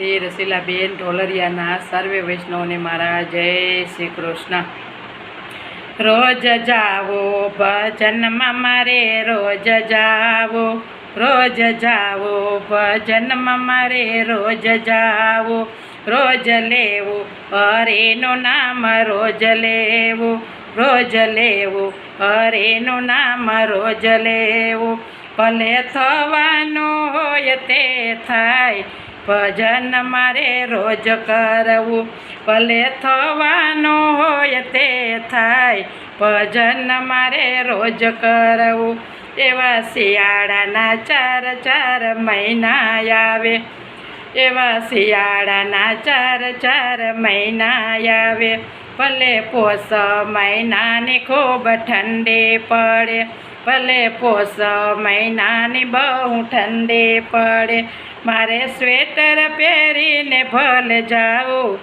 શ્રી રસીલાબેન ઢોલરિયાના સર્વે વૈષ્ણવને મારા જય શ્રી કૃષ્ણ. રોજ જાવો ભજનમાં મારે, રોજ જાવો રોજ જાવો ભજનમાં મારે, રોજ જાવો, રોજ લેવો, હરેનું નામ રોજ લેવો રોજ લેવો, હરેનું નામ રોજ લેવો. ભલે થવાનું હોય તે થાય ભજન મારે રોજ કરવું. ભલે થવાનું હોય તે થાય. ભજન મારે રોજ કરવું. એવા શિયાળાના ચાર ચાર મહિના આવે. એવા શિયાળાના ચાર ચાર મહિના આવે. ભલે પોષ મહિનાની ખૂબ ઠંડી પડે. ભલે પોસ મહિનાની બહુ ઠંડી પડે, મારે સ્વેટર પહેરીને ભલે જાઉં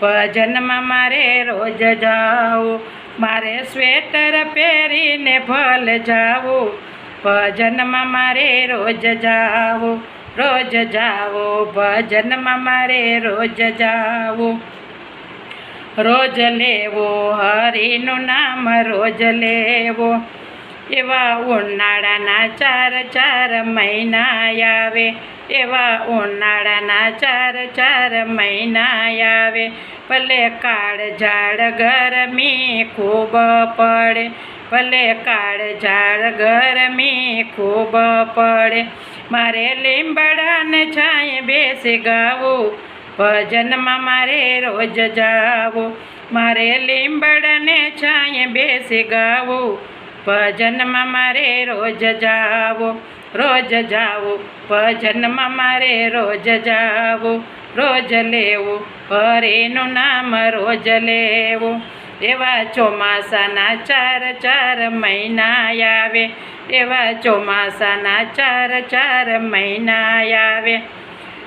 ભજનમાં મારે રોજ જાઉં મારે સ્વેટર પહેરીને ભલે જાઉં ભજનમાં મારે રોજ જાઉં રોજ જાઓ ભજનમાં મારે રોજ જાઓ રોજ લેવો, હરિનું નામ રોજ લેવો એવા ઉનાળાના ચાર ચાર મહિના આવે. એવા ઉનાળાના ચાર ચાર મહિના આવે. ભલે કાળ ઝાડ ગરમી ખૂબ પડે. ભલે કાળ ઝાડ ગરમી ખૂબ પડે. મારે લીંબડાને છાંય બેસી ગાવું. ભજનમાં મારે રોજ જાવું. મારે લીંબડાને છાંય બેસી ગાવું. ભજનમાં મારે રોજ જાવો, રોજ જાવું, ભજનમાં મારે રોજ જાવું, રોજ લેવું હરેનું નામ રોજ લેવું. એવા ચોમાસાના ચાર ચાર મહિના આવે, એવા ચોમાસાના ચાર ચાર મહિના આવે.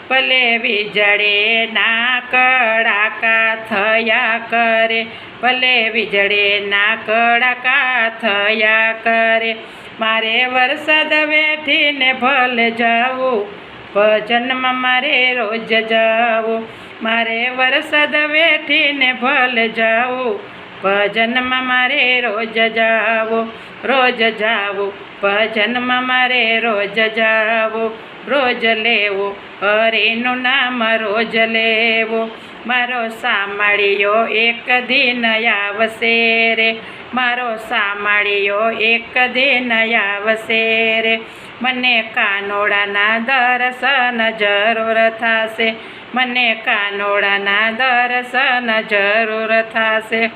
ભલે વીજળે ના કડાકા થયા કરે, ભલે વીજળે ના કડાકા થયા કરે. મારે વરસાદ વેઠીને ભલે જાવું, ભજનમાં મારે રોજ જાવું. મારે વરસાદ વેઠીને ભલે જાવું, ભજનમાં મારે રોજ જાવું. રોજ જાવું, ભજનમાં મારે રોજ જાવું. રોજ લેવો, હરેનું નામ રોજ લેવું. મારો સામાળિયો એક દિન આવશે રે. મારો સામાળીયો એક દિન આવશે રે. મને કાનોડાના દર્શન જરૂર થશે. મને કાનોડાના દર્શન જરૂર થશે.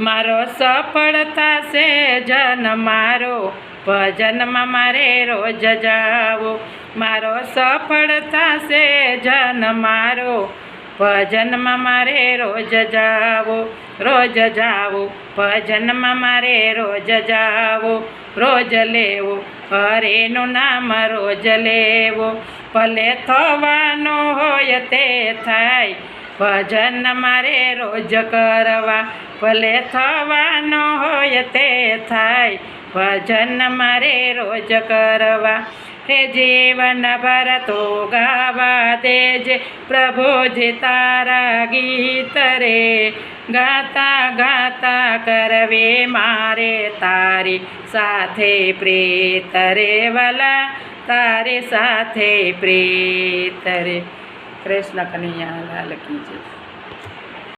મારો સફળ થશે જન મારો. ભજનમાં મારે રોજ જાવો. મારો સફળ થશે જન મારો. ભજનમાં મારે રોજ જાવો રોજ જાવો, ભજનમાં મારે રોજ જાવો, રોજ લેવો, હરેનું નામ રોજ લેવો. ભલે થવાનું હોય તે થાય, ભજન મારે રોજ કરવા. ભલે થવાનો હોય તે થાય, ભજન મારે રોજ કરવા. હે જીવન ભર તો ગાવા દેજે પ્રભુજી તારા ગીત રે ગાતા ગાતા કરવે મારે તારી સાથે પ્રીત રે વલા તારી સાથે પ્રીત રે કૃષ્ણ કનૈયા લાલ કી જય